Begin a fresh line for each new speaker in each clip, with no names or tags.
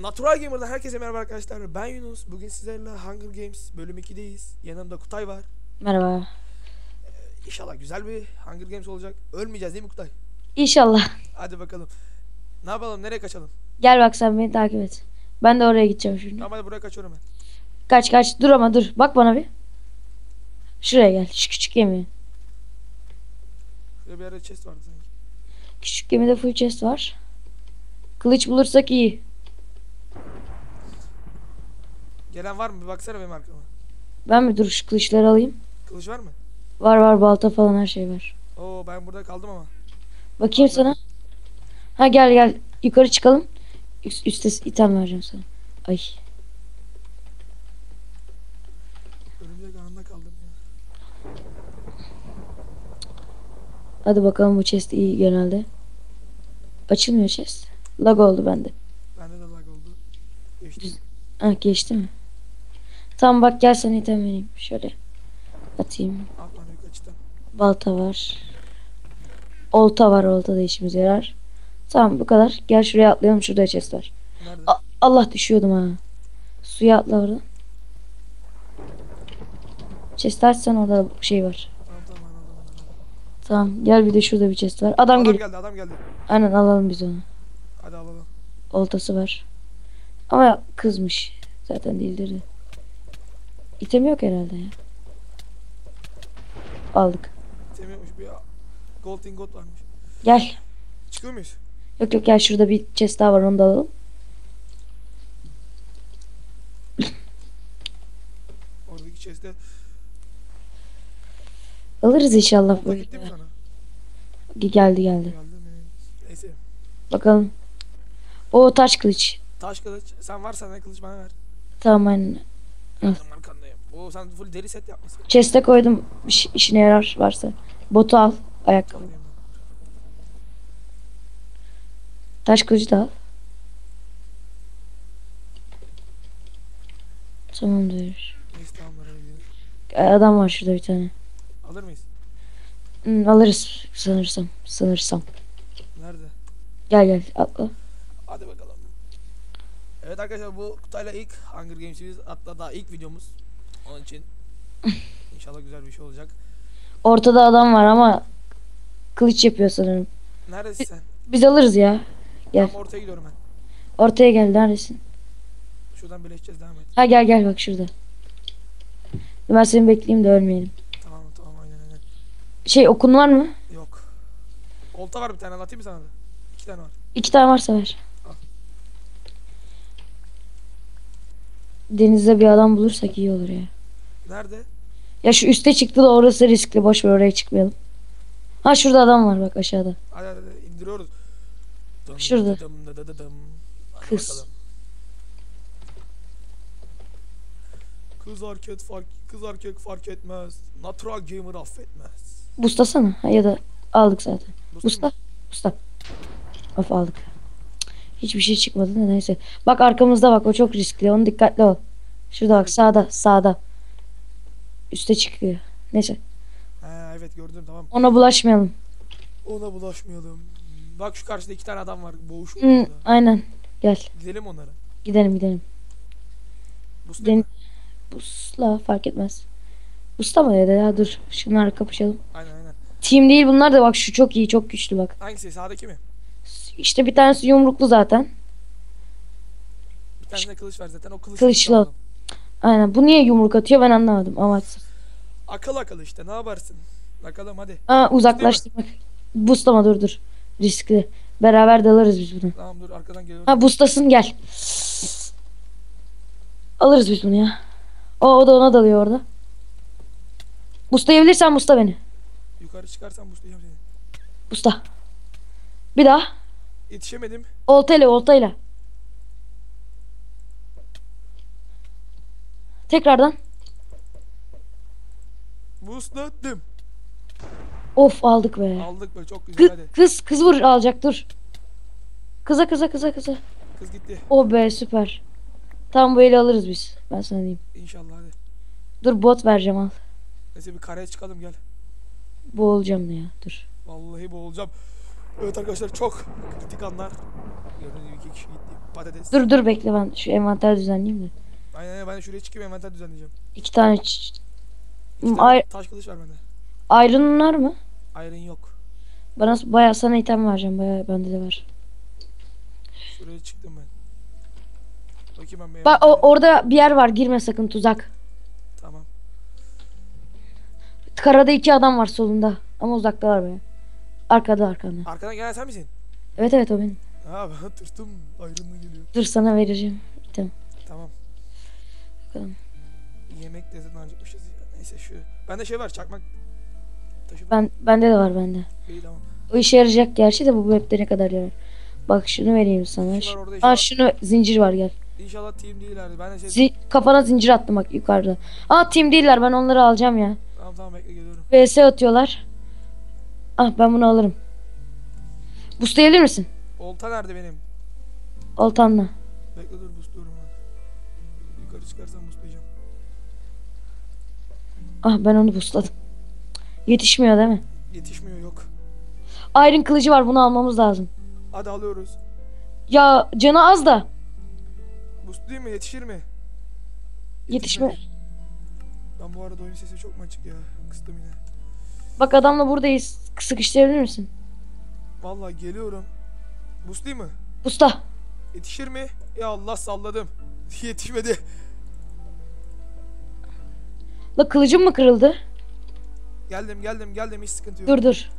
Natural Gamer'dan herkese merhaba arkadaşlar. Ben Yunus. Bugün sizlerle Hunger Games bölüm 2'deyiz. Yanımda Kutay var.
Merhaba.
İnşallah güzel bir Hunger Games olacak. Ölmeyeceğiz değil mi Kutay?
İnşallah.
Hadi bakalım. Ne yapalım? Nereye kaçalım?
Gel bak sen beni takip et. Ben de oraya gideceğim şimdi.
Tamam hadi buraya kaçıyorum ben.
Kaç kaç. Dur ama dur. Bak bana bir. Şuraya gel. Şu küçük gemi.
Şurada bir yerde chest vardı sanki.
Küçük gemide full chest var. Kılıç bulursak iyi.
Gelen var mı? Bir baksana benim arkama.
Ben mi dur şu kılıçları alayım?
Kılıç var mı?
Var var balta falan her şey var.
Oo ben burada kaldım ama.
Bakayım sana. Ha gel gel. Yukarı çıkalım. Üst, üstte item vereceğim sana. Ay.
Örümcek ağında kaldım ya.
Hadi bakalım bu chest iyi genelde. Açılmıyor chest. Lag oldu bende.
Bende de lag oldu. Geçti.
Ha geçti mi? Tamam bak gel sana item vereyim. Şöyle. Atayım. Balta var. Olta var. Olta da işimize yarar. Tamam bu kadar. Gel şuraya atlayalım. Şurada chest var. A- Allah düşüyordum ha. Suya atla oradan. Chest açsan orada da şey var.
Tamam tamam anladım anladım.
Tamam gel bir de şurada bir chest var. Adam,
Adam
geliyor.
geldi adam geldi.
Aynen alalım biz onu.
Hadi alalım.
Oltası var. Ama kızmış. Zaten değildir de. İtem yok herhalde ya. Aldık.
Temiyormuş bir gold ingot varmış.
Gel.
Çıkıyor muyuz?
Yok yok gel şurada bir chest daha var onu da alalım.
Oradaki chest'e
Alırız inşallah
mi sana?
Geldi geldi.
Neyse.
Bakalım. O taş kılıç.
Taş kılıç. Sen varsa ne kılıç bana ver.
Tamam
arkandayım. Oo sen full deri set yapmışsın.
Chest'e koydum İş, işine yarar varsa. Botu al. Ayakkabı. Taş kılıcı da al. Tamamdır. Adam var şurada bir tane. Hmm, alırız sanırsam. Sanırsam.
Nerede?
Gel gel atla.
Hadi bakalım. Evet arkadaşlar bu Kutay'la ilk Hunger Games'imiz hatta daha ilk videomuz. Onun için inşallah güzel bir şey olacak.
Ortada adam var ama kılıç yapıyor sanırım.
Neredesin sen?
Biz alırız ya. Gel.
Tam ortaya gidiyorum ben.
Ortaya gel neredesin?
Şuradan birleşeceğiz devam et.
Ha gel gel bak şurada. Ben seni bekleyeyim de ölmeyelim.
Tamam tamam aynen aynen.
Şey okun var mı?
Yok. Olta var bir tane atayım mı sana da? İki tane var.
İki tane varsa ver.
Al.
Denizde bir adam bulursak iyi olur ya.
Nerede?
Ya şu üste çıktı da orası riskli. Boş ver oraya çıkmayalım. Ha şurada adam var bak aşağıda.
Hadi hadi, indiriyoruz. Dım
Şurada.
dım dı dı dı dım.
Kız.
bakalım. Kız erkek fark kız erkek fark etmez. Natural gamer affetmez.
Bustasana. Ha, ya da aldık zaten.
Bu
Busta. Busta. Of aldık. Hiçbir şey çıkmadı da neyse. Bak arkamızda bak o çok riskli. Onu dikkatli ol. Şurada bak sağda sağda. Üste çıkıyor. Neyse.
Ha evet gördüm tamam.
Ona bulaşmayalım.
Ona bulaşmayalım. Bak şu karşıda iki tane adam var. Boğuşuyor
Hı,
orada.
aynen. Gel.
Gidelim onlara.
Gidelim gidelim.
Bu
Den- Busla fark etmez. Busta mı dedi ya dur. Şunlarla kapışalım.
Aynen aynen.
Team değil bunlar da bak şu çok iyi çok güçlü bak.
Hangisi? Sağdaki mi?
İşte bir tanesi yumruklu zaten.
Bir tane de kılıç var zaten. O kılıç.
Kılıçlı. Aynen. Bu niye yumruk atıyor ben anlamadım. Amaçsız.
Akıl akıl işte. Ne yaparsın? Bakalım hadi.
Aa uzaklaştırmak. Bustlama dur dur. Riskli. Beraber dalarız biz bunu.
Tamam dur arkadan geliyorum.
Ha bustasın gel. Alırız biz bunu ya. O, o da ona dalıyor orada. Bustayabilirsen busta beni.
Yukarı çıkarsan buslayacağım seni.
Busta. Bir daha.
Yetişemedim.
Oltayla oltayla. Tekrardan.
Busladım.
Of aldık be.
Aldık böyle çok güzel
Kız,
hadi.
kız kız vur alacak dur. Kıza kıza kıza kıza.
Kız gitti.
O be süper. Tam bu eli alırız biz. Ben sana diyeyim.
İnşallah hadi.
Dur bot vereceğim al.
Neyse bir kareye çıkalım gel.
Boğulacağım ya dur.
Vallahi boğulacağım. Evet arkadaşlar çok kritik anlar. Gördüğünüz gibi kişi gitti. Patates.
Dur dur bekle ben şu envanter düzenleyeyim de.
Aynen ben şuraya çıkayım envanter düzenleyeceğim.
İki tane
İki tane taş kılıç var bende.
Iron'un var mı?
Iron yok.
Bana bayağı sana item vereceğim. Bayağı bende de var.
Şuraya çıktım ben. Bakayım ben
Bak o, orada bir yer var. Girme sakın tuzak.
Tamam.
Karada iki adam var solunda. Ama uzaktalar baya. Arkada arkanda.
Arkadan gelen sen misin?
Evet evet o benim.
Ha ben tırstım. Iron'la geliyor.
Dur sana vereceğim.
Tamam.
Bakalım.
Yemek de zaten acıkmışız ya. Neyse şu. Bende şey var çakmak. Taşıdım.
Ben bende de var bende.
İyi tamam.
O işe yarayacak gerçi de bu map'te ne kadar yarar. Bak şunu vereyim sana.
Şu var
Aa şunu zincir var gel.
inşallah team değillerdi. Ben de şey...
Zi- kafana zincir attım bak yukarıda. Aa team değiller ben onları alacağım ya.
Tamam tamam bekle geliyorum.
VS atıyorlar. Ah ben bunu alırım. Boostlayabilir misin?
Olta nerede benim?
Oltanla.
Bekle dur boostluyorum ben. Yukarı çıkarsam boostlayacağım.
Ah ben onu boostladım. Yetişmiyor değil mi?
Yetişmiyor yok.
Iron kılıcı var bunu almamız lazım.
Hadi alıyoruz.
Ya canı az da.
Boostlayayım mı? Yetişir mi?
Yetişme.
Yetişmedi. Ben bu arada oyun sesi çok mu açık ya? Kıstım yine.
Bak adamla buradayız. Sıkıştırabilir misin?
Vallahi geliyorum. Boostlayayım mı?
Usta.
Yetişir mi? Ya Allah salladım. Yetişmedi.
La kılıcım mı kırıldı?
Geldim geldim geldim hiç sıkıntı yok.
Dur dur.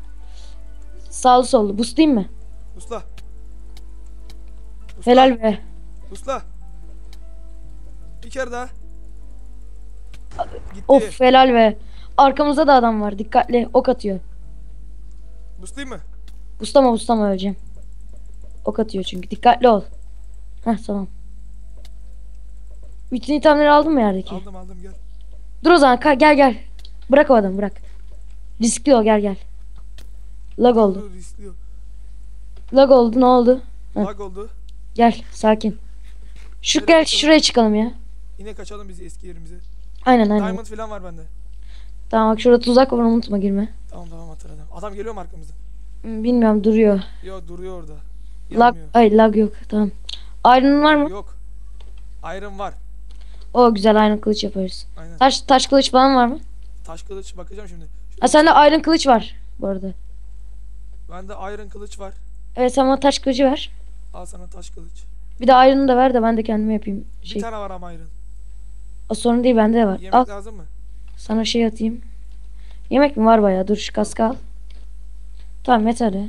Sağlı sollu. Boostlayayım mı?
Usla. Usla.
Helal be.
Usla. Bir kere daha. Gitti.
Of helal be. Arkamızda da adam var. Dikkatli. Ok atıyor.
Buslayayım mı?
Bustama bustama öleceğim. Ok atıyor çünkü. Dikkatli ol. Heh tamam. Bütün itemleri aldın mı yerdeki?
Aldım aldım gel.
Dur o zaman gel gel. Bırak o adamı bırak. Riskli o gel gel. Lag oldu.
Dur.
Lag oldu ne oldu? Hı.
Lag oldu.
Gel sakin. Şu
Nereye
gel
kaçalım?
şuraya çıkalım ya.
Yine kaçalım biz eski yerimize.
Aynen aynen.
Diamond falan var bende.
Tamam bak şurada tuzak var unutma girme.
Tamam tamam hatırladım. Adam geliyor mu arkamızdan?
Hmm, Bilmiyorum duruyor.
Yok duruyor orada.
Lag
Gelmiyor.
ay lag yok tamam. Iron var mı?
Yok. Iron var.
O güzel iron kılıç yaparız.
Aynen.
Taş taş kılıç falan var mı?
Taş kılıç bakacağım şimdi.
Ha sende iron kılıç var bu arada.
Bende iron kılıç var.
Evet sen bana taş kılıcı ver.
Al sana taş kılıç.
Bir de iron'u da ver de ben de kendime yapayım.
Bir
Şey,
tane var ama iron.
O sorun değil bende de var.
Yemek
Al
lazım mı?
sana şey atayım. Yemek mi var bayağı? Dur şu kaskı al. Tamam yeter ya.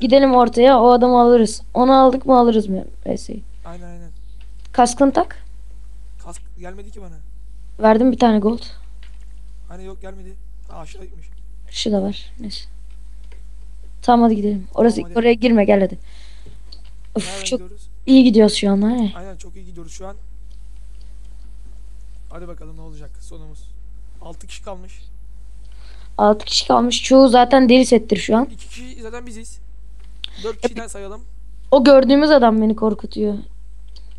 Gidelim ortaya o adamı alırız. Onu aldık mı alırız mı? VS'yi.
Aynen aynen.
Kaskını tak.
Kask gelmedi ki bana.
Verdim bir tane gold.
Hani yok gelmedi. Aşağı gitmiş.
Şu da var. Neyse. Tamam hadi gidelim. Orası
Tamam, hadi.
oraya girme gel hadi. Of çok
gidiyoruz?
iyi gidiyoruz şu an ya.
Aynen çok iyi gidiyoruz şu an. Hadi bakalım ne olacak sonumuz. 6 kişi kalmış.
6 kişi kalmış. Çoğu zaten deli settir şu an.
2 kişi zaten biziz. 4 kişiden sayalım.
O gördüğümüz adam beni korkutuyor.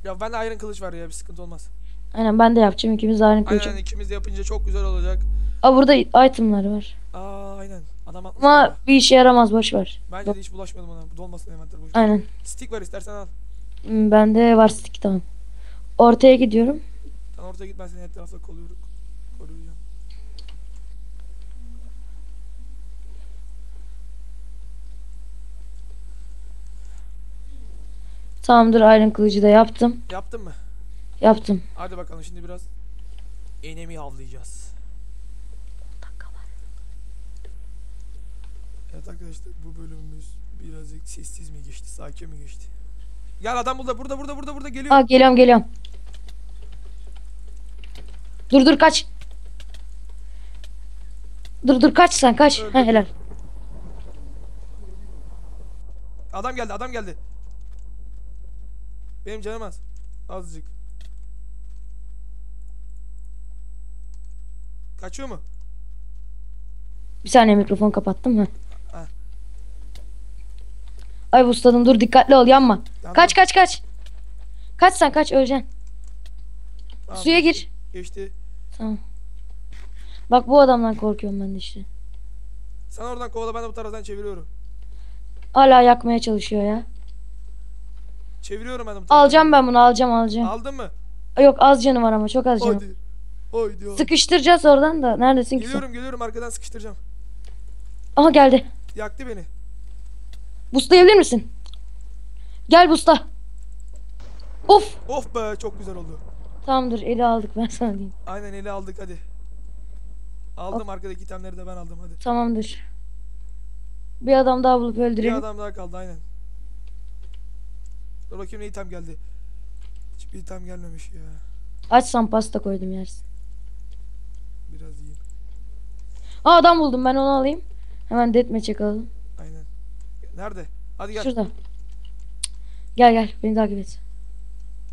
Ya ben de iron kılıç var ya bir sıkıntı olmaz.
Aynen ben de yapacağım. ikimiz de aynı kılıç.
Aynen ikimiz de yapınca çok güzel olacak.
Aa burada itemler var.
Aa aynen. Adam.
Ama
orada.
bir işe yaramaz boş ver.
Bence de hiç bulaşmayalım ona. Dolmasın envanter boş.
Aynen.
Stick var istersen al.
Hmm, Bende var stick tamam. Ortaya gidiyorum.
Ortaya git ben seni etrafta koruyorum. Koruyacağım.
Tamamdır iron kılıcı da yaptım.
Yaptın mı?
Yaptım.
Hadi bakalım şimdi biraz enemi avlayacağız. Evet arkadaşlar bu bölümümüz birazcık sessiz mi geçti, sakin mi geçti? Gel adam burada, burada, burada, burada, burada geliyor.
Aa geliyorum geliyorum. Dur dur kaç. Dur dur kaç sen kaç.
Öldü.
Ha, helal.
Adam geldi, adam geldi. Benim canım az. Azıcık. Kaçıyor mu?
Bir saniye mikrofon kapattım ha.
Ha.
Ay busladım dur dikkatli ol yanma.
Yandım.
Kaç kaç kaç. Kaç sen kaç öleceksin.
Tamam,
Suya gir.
Geçti.
Tamam. Bak bu adamdan korkuyorum ben de işte.
Sen oradan kovala ben de bu taraftan çeviriyorum.
Hala yakmaya çalışıyor ya.
Çeviriyorum ben de bu taraftan.
Alacağım ben bunu alacağım alacağım.
Aldın mı?
Yok az canı var ama çok az canı.
Haydi. Haydi. haydi.
Sıkıştıracağız oradan da. Neredesin ki sen?
Geliyorum geliyorum arkadan sıkıştıracağım.
Aha geldi.
Yaktı beni.
Boostlayabilir misin? Gel busta. Of.
Of be çok güzel oldu.
Tamamdır eli aldık ben sana diyeyim.
Aynen eli aldık hadi. Aldım arkadaki itemleri de ben aldım hadi.
Tamamdır. Bir adam daha bulup
Bir
öldürelim.
adam daha kaldı aynen. Dur bakayım ne item geldi. Hiçbir item gelmemiş ya.
Açsam pasta koydum yersin.
Biraz yiyeyim.
Aa adam buldum ben onu alayım. Hemen deathmatch'e alalım.
Aynen. Nerede? Hadi gel.
Şurada. Gel gel beni takip et.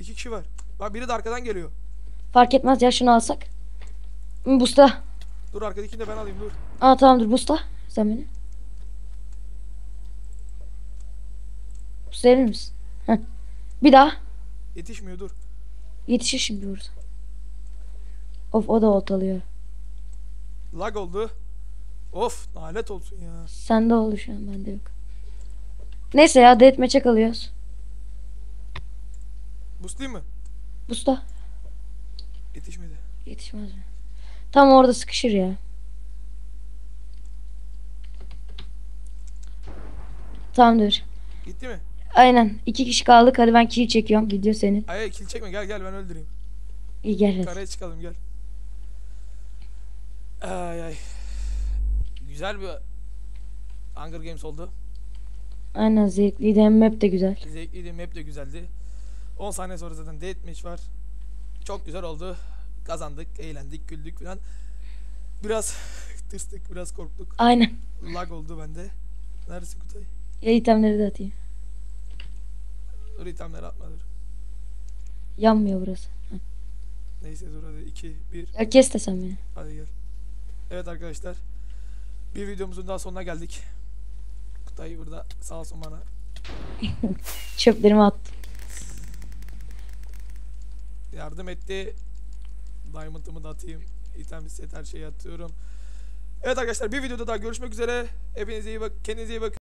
İki kişi var. Bak biri de arkadan geliyor.
Fark etmez ya şunu alsak. Busta.
Dur arkadakini de ben alayım dur.
Aa tamamdır busta. Sen beni. Busta verir misin? Heh. Bir daha.
Yetişmiyor dur.
Yetişir şimdi burada. Of o da oltalıyor.
Lag oldu. Of nalet olsun ya.
Sende oldu şu an bende yok. Neyse ya deathmatch'e kalıyoruz.
Boostlayayım mı?
Busta.
Yetişmedi.
Yetişmez mi? Tam orada sıkışır ya. Tamamdır.
Gitti mi?
Aynen. iki kişi kaldık. Hadi ben kill çekiyorum. Video senin.
Ay ay, kill çekme gel gel ben öldüreyim.
İyi gel hadi.
Karaya çıkalım gel. Ay ay. Güzel bir Hunger Games oldu.
Aynen zevkliydi. Hem map de güzel.
Zevkliydi, map de güzeldi. 10 saniye sonra zaten deathmatch var. Çok güzel oldu. Kazandık, eğlendik, güldük falan. Biraz tırstık, biraz korktuk.
Aynen.
Lag oldu bende. Neredesin Kutay?
Ya itemleri de atayım.
Dur itemleri atma dur.
Yanmıyor burası.
Neyse dur hadi 2, 1.
Ya kes de sen beni.
Hadi gel. Evet arkadaşlar. Bir videomuzun daha sonuna geldik. Kutay burada sağ olsun bana
Çöplerimi attım.
Yardım etti. Diamond'ımı da atayım. İtem set her şeyi atıyorum. Evet arkadaşlar bir videoda daha görüşmek üzere. Hepinize iyi bak. Kendinize iyi bakın.